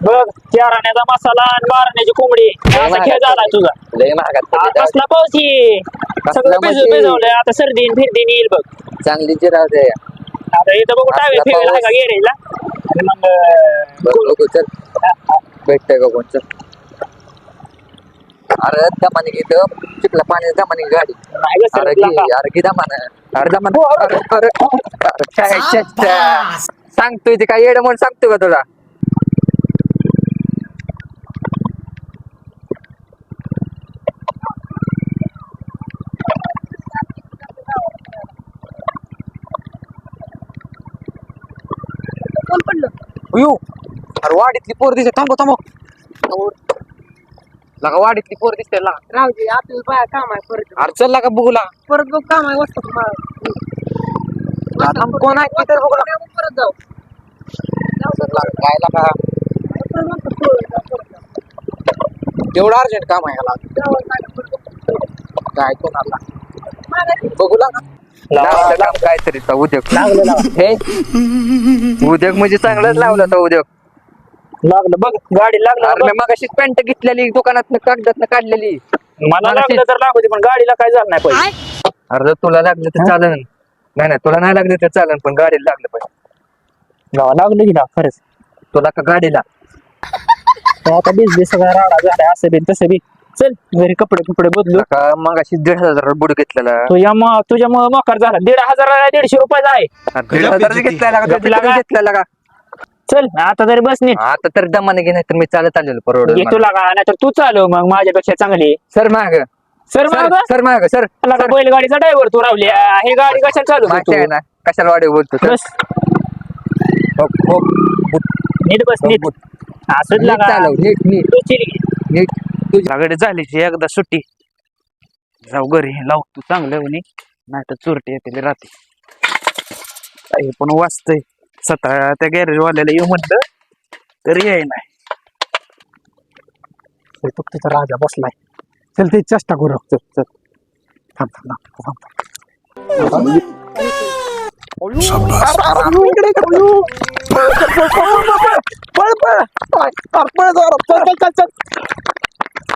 बघ चाराण्याचा मसाला आणि मारण्याची कोंबडी. असा खेळ झाला तुझा. लय महागात आ, पडली जाऊ कसला पाऊस ये सगळं भिजू म्हणजे? भिजवलंय. आता सर्दीन फिरदीन येईल बघ. चांगली जिरा दे. आता इथं बघू टावे कसला फिरला पाऊस? का गेरेला आणि मग अं, बघ बघू चल. भेटतंय का कोण? चल. अरे दमाने घेत चिखला पाणी दमाने गाडी. नाही गं, अरे सरकला घे का? अरे दमान अरे दमान अरे अरे अरे काय चच्चा. सांगतोय ते काय येडं म्हणून सांगतोय का तुला? अयो अरे वाडीतली पोर दिसते थांबव थांबव लगा वाडीतली पोर दिसते लगा. राहू आपल्याला बाया काम आहे परत. अरे चल लागा बघू लागा परत बघ काम आहे वस्तू थांब, कोण आहे ते तर बघू लागा. परत जाऊ काय लागा. तेवढं अर्जंट काम आहे याला. काय कोणाला? बघू लागा लावलं. काहीतरी तर उद्योग. लागलं लावा. हे? उद्योग म्हणजे चांगलंच लावलं तर उद्योग. लागलं बघ गाडी लागलं अरे बघ. मी मगाशीच पॅन्ट घेतलेली दुकानात कागदात काढलेली. मला लागलं तर लागू दे पण गाडीला काय झालं नाही पाहिजे अरे जर तुला लागलं तर चालन. नाही नाही तुला नाही लागलं तर चालन पण गाडीला लागलं पाहिजे गावा लागलं की ना खरंच. तुला का गाडीला? तर आता बीज बी सगळा राडा झाला असं बी तसं बी चल. घरी कपडे कपडे बदलू. का मगाशी दीड हजार बुड घेतलेला. तुझ्या म- तुझ्या म- मोकार झाला. दीड हजार दीडशे रुपयाचा आहे अरे दीड हजार घेतलेला का? गपला का? घेतलेला का? चल आता तरी बस नीट. आता तर दमाने घे नाही तर मी चालत आलेलो परवडत घे तुला का? नाही तर तू चालव मग माझ्यापेक्षा चांगली. सर माग. सर सर मग? सर माग सर का बैलगाडीचा ड्रायव्हर तू रावली? हे गाडी कशाला चालू आहे करतो? ना कशाला वाढीव बोलतो सर बस. हो, हो, नीट बस नीट. असंच नीट लागा. चालव नीट नीट. तू. नीट. तुझ्याकडे झाली एकदा सुट्टी जाऊ घरी लाव तू चांगलं म्हणे नाही तर चोरटे येते रात्री काही पण वाचतंय स्वतः त्या गॅरेज वाल्याला येऊ म्हटलं तरी याय नाही तो तिचा राजा बसलाय चल ते चेष्टा करू चल चल थांब थांब थांब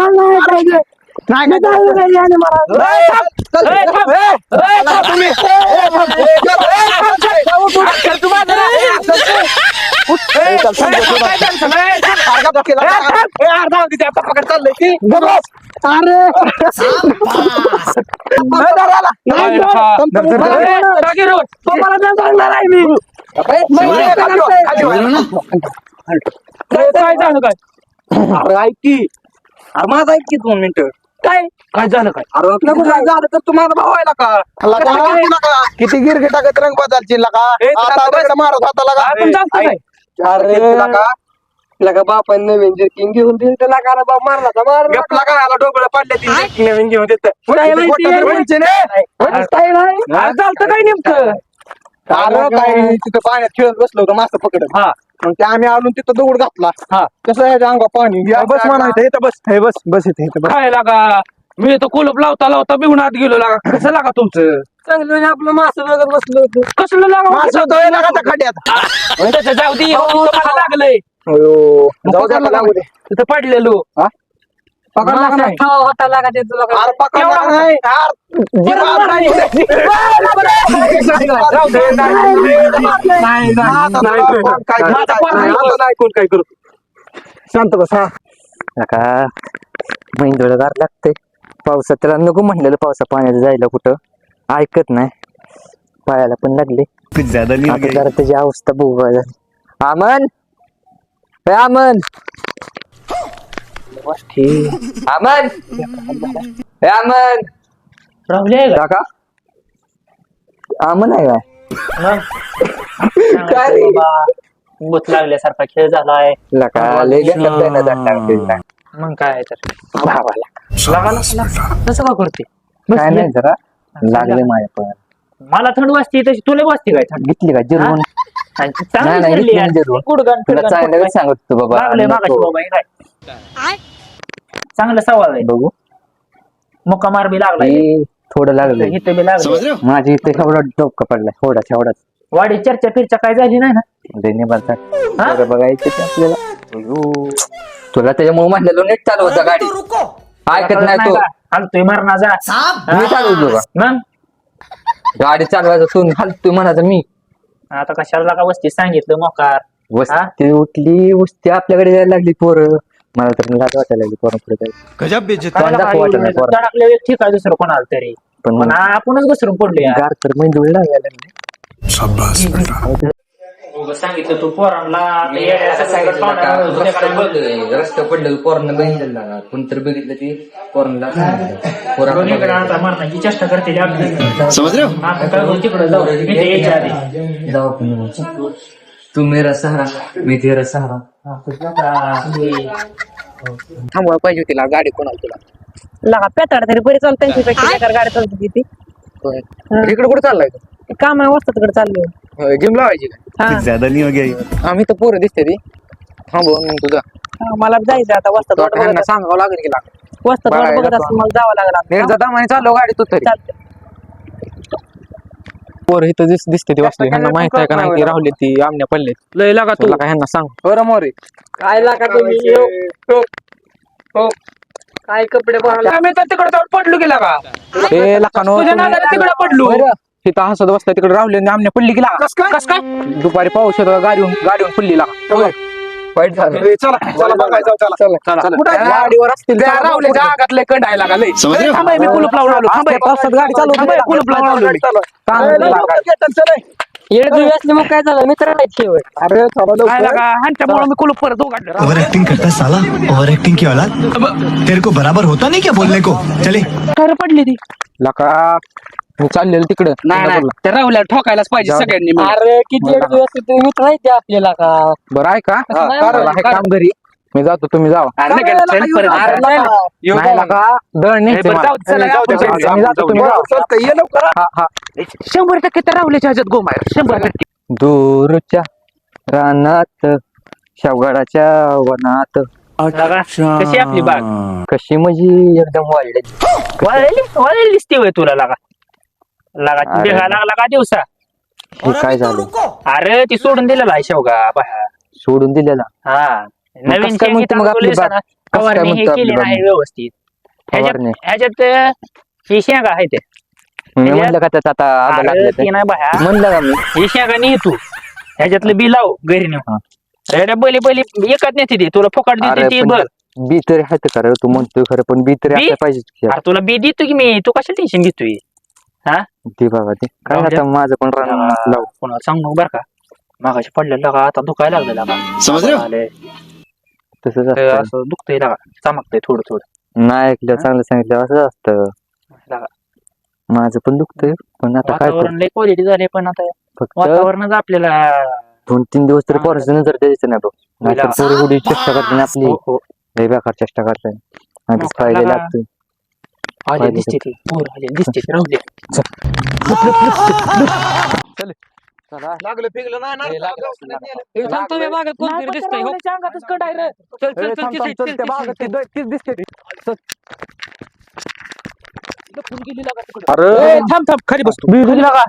मला नाही. पाहिजे ऐकी अरे माझा ऐक की दोन मिनिटं. काय? काय झालं काय? अरे आपलं काय झालं? तर तुम्हाला भाव आहे ना का किती गिरगे टाकत रंग बदलची लका ए, आता थांब, दगड मारत होता लका आपण जास्त काय? अरे का तुला का? बापाने नवीन जर्किंग घेऊन दिली त्याला का रे बाप मारला गपला का आला डोकं पडले ती jerking नवीन घेऊन देत. काय माहिती? खोटं नाही. आज झालं काय नेमकं? आलं काय तिथं पाण्यात खेळत बसलो होतो मास्तर पकडत. हा. मग ते आम्ही आलो तिथं दगड घातला. हा. कसं आहे अंगा पाणी. या, बस म्हणायचं इथं बस. हे बस बस इथे इथं बस. काय लागा मी तर कुलप लावता लावता बिघून आत गेलो लागा. कसं लागा तुमचं? चांगलं म्हणजे आपलं मासं बघत बसलो होतो. कसलं लागा? मास होतोय लका त्या खड्यात जाऊ दे हो, लागलंय. अयो, जाऊ दे पकडला आता, लागू दे. तिथं पडलेलो. पकडला का नाही. खावा होता लागा ते तुला काय. अरे पकडला का नाही. अरे, जिभा नाही. राहू दे, नाही, आता नाही, तुला काय नाही. करता आता येत नाही. नाही, कोण काय करू? शांत बस. हा गार लागते पावसात त्याला नको म्हणलेलं पावसा पाण्यात जायला कुठं. ऐकत नाही. पायाला पण लागले. आता जरा त्याची अवस्था बघू काय झाली. आमन! ए, आमन! आमन ए, आमन राहुले काका? आमन आहे काय काय रे? बस लागल्यासारखा खेळ झालाय. लका लय. मग काय तर? भावाला का करते? काय नाही जरा. लागले माझ्या पण. मला थंड वाजते तशी तुला वाजते काय थंड? घेतली का? जिरवून? आणि ती नाही, चांगली नाही, खेळली घेतली यार. ना जिरवून. गुडगन तुला फिडगन चांगलं फुटबॉल. सांगत होतो बाबा. लागले मागाशी नको. बाबा हे काय? चांगलं सवाल आहे. बघू. मुक्का मार बी लागलाय. हे थोडं लागलं इथं बी लागलं माझी इथे एवढा डोका पडलाय. थोडाच. एवढाच वाडी चर्चा फिरच्या काय झाली नाही ना? धन्यवाद हा? बघायचं ते आपल्याला. तुला त्याच्यामुळे म्हणलेलो नीट चालवत गाडी. ऐकत नाही तो? हलतोय मरणा जा. मी चालवतो का? मग? गाडी चालवायचं तू हलतोय म्हणायचं मी. आता कशाला का वस्ती सांगितलं मोकार. वस्ती उठली वस्ती आपल्याकडे यायला लागली पोरं. मला तर लाज वाटायला लागली पुढे. गजब नाही. तडकले ठीक आहे दुसरं कोणाला तरी. पण पण आपणच घसरून पडलो यार. गार तर लागली उगाच सांगितलं तू पोरांना रस्ता पडलं पोरांना बघितलं कोणतरी बघितलं ते पोरांना. दोन्हीकडे आता मरणाची चेष्टा करते हो तिकडं इथे यायच्या आधी. जाऊ आपण. तू मेरा सहारा मी तेरा सहारा थांबवा पाहिजे तिला गाडी कोणाला तुला? लगा पेताड तरी बरी चालते त्यांच्यापेक्षा गाडी चालते तिथे इकडे कुठे चाललाय काम आहे वस्तात तिकडे चाललोय जिम लावायची का? हा. ज्यादा नहीं हो गया ये? आम्ही तर पोरं दिसते ती. थांबव मग तुझा. हा, मला बी जायचं आता वस्तात तो वाट बघत सांगावं लागेल की वस्तात वाट बघायला बघत असं मला जावं लागलं नीट जाता म्हणे चाललो गाडी तू तरी. चालते पोर इथं दिस दिसते ती वाचली. ह्यांना माहीत आहे का नाही? ती राहुली ती आमने पडले लय लागा तुला का ह्यांना सांग. बरं मोरे. काय लागा तुम्ही हो. काय कपडे तर तिकडे जाऊन पडलो गेला का ए लकानो तुझ्या नादाला तिकडे पडलो. तिथं हसत बसला तिकडे राहुली आणि आमने पडली गेला कस काय कस काय? दुपारी पाऊस होता गाडीहून गाडीहून पडली लागा. वाईट झालं. ए, चला चला बघायचं चला. चला गाडीवर असतील रावले जागातले कंडायला लागले थांबाय मी कुलूप लावून आलो. थांबाय पावसात गाडी चालू थांबाय कुलूप लावून आलो मी. असली मग काय झालं? मित्र नाही ठेवत अरे चला लवकर. काय लागा. ह्यांच्यामुळे मी कुलूप परत उघडलं. ओवर एक्टिंग करता है साला? ओवर एक्टिंग की औलाद तेरे को बराबर होता नहीं क्या बोलने को? चले. खरं पडली ती. लका. मी चाललेलो तिकडे. नाही नाही. त्या राहुल्या ठोकायलाच पाहिजे जाऊ दे. सगळ्यांनी मिळून. अरे किती नाही ते आपल्याला का? बरं आहे का. हे काम घरी. मी जातो तुम्ही जावा. अरे नाही गेलं, चल परत. अरे लका. नाही लका दळ हे बरं, जाऊ दे, चला, नाही आपण जाऊ, जाऊ, मी जातो जाऊ, तुम्ही बरं, जावा चालतंय, ये लवकर. हा हा. शंभर टक्के त्या राहुल्याच्या ह्याच्यात गोम आहे. शंभर टक्के. दूरच्या रानात शेवगाडाच्या वनात. कशी आपली बाग? कशी म्हणजे एकदम वाढली वाळलेली? वाळलेली दिसते होय तुला लागा. लागा अरे. देहा लागला का दिवसा? हे काय झालं? अरे ती सोडून दिलेला आहे शेवगा बाहेर सोडून दिलेला. हा. नवीन कसं काय म्हणतो मग आपली येतं बाग? ना, कसं काय फवारणी हे म्हणतो केली आपली नाही? व्यवस्थित. ह्याच्यात फवारणी. ह्याच्यात ही शेंगा आहे ते. मी म्हणलं का त्यात आता आग अरे लागलं ती ते. नाही बाहेर म्हणलं का मी? ही शेंगा नाही तू. ह्याच्यातलं बी लाव घरी नेऊन. अरे बैली बैली एकच नेते ती तुला फुकट देते अरे ती पण बघ. बी तरी आहे का रे? तू म्हणतोय खरं पण बी तरी बी? पाहिजे. अरे तुला बी देतो की मी? तू कशाला टेन्शन घेतोय? ते बघा ते काय. आता माझं पण रान लाव. कोणाला सांग नको बरं का. मागाशी पडलेलं का? आता दुखायला लागलं लागा समझ रहे हो आले. तसंच असतं. असं दुखतंय लागा चमकतंय थोडं थोडं. नाही ऐकलं चांगलं सांगितलं असं असतं. लागा. माझं पण दुखतंय पण आता काय करू? वातावरण लय पॉझिटिव्ह झाले पण आता. फक्त वातावरणच आपल्याला दोन तीन दिवस तरी हा. पोराचं नजर द्यायचं नाही बघ. नाहीतर. पोरी चेष्टा करते ना आपली. हो, हो. लय बेकार चेष्टा करताय आधीच मग पाहिले लागा. लागतोय आले दिसते ती. पोर आले. दिसते ती, राहू दे. लागलं पिकलं नाही ना तुम्ही मागत कोणतरी दिसतंय हो. अंगातच कट आहे रे. चल चल चल चल, चल, चल, चल, चल. लपून गेली लागा तिकडं. अरे. ए, थांब थांब खाली बस तू. खाली लागा.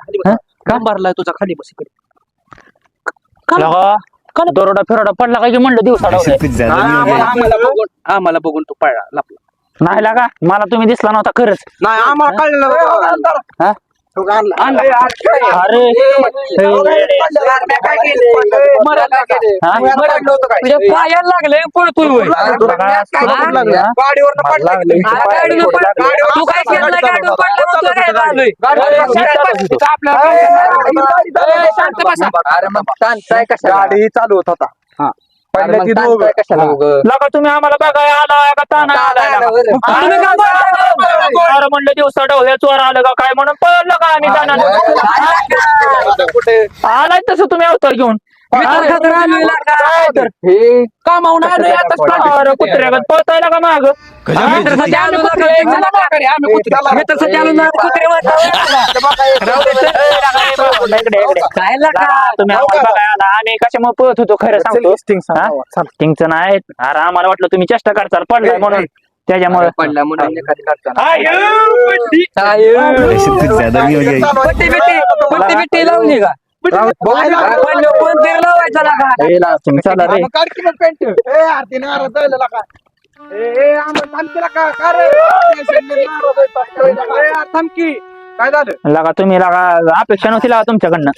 काम भरलाय तुझा खाली बस इकडे. दरोडा फिरोडा पडला काय की म्हणलं दिवसा ऐसे कुछ ज्यादा नहीं हो गया आम्हाला बघून आम्हाला बघून तू पळला लपला. नाही लागा मला तुम्ही दिसला नव्हता खरंच. नाही आम्हाला कळलं हा? आणला अरे हा? तुझ्या पायाला लागले पळतोय होय. गाडीवर तू काय केलं? गाडीवर पडला मग तू काय झालंय? शांत बसा. गाडी चालू होत होता. अरे मग कशाला उगं? तुम्ही आम्हाला बघाय आला का ताना? बरं. अरे म्हणलं दिवसा चोर आलं का काय म्हणून पळलं का आम्ही जाणार आलाय तसं तुम्ही अवतार घेऊन कामावून आता कुत्र्यागत पळतायला का माग? मित्रासाठी आलो लागा. मी तर सध्या आलो ना कुत्रे काय लागा तुम्ही आम्हाला बघायला? आला. आम्ही कशामुळे पळत होतो खरं सांगतो. हा? स्टिंगचं नाही अरे आम्हाला वाटलं तुम्ही चेष्टा करचाल पडलाय म्हणून. त्याच्यामुळे पडला म्हणून एखादी काढताना पट्टी बिट्टी पट्टी बिट्टी लावली का चला रे. काढ की मग पेंट ए आरती आम्हाला का रे. ए, थांबकी काय झालं? लागा तुम्ही लागा. अपेक्षा नव्हती लागा तुमच्याकडनं.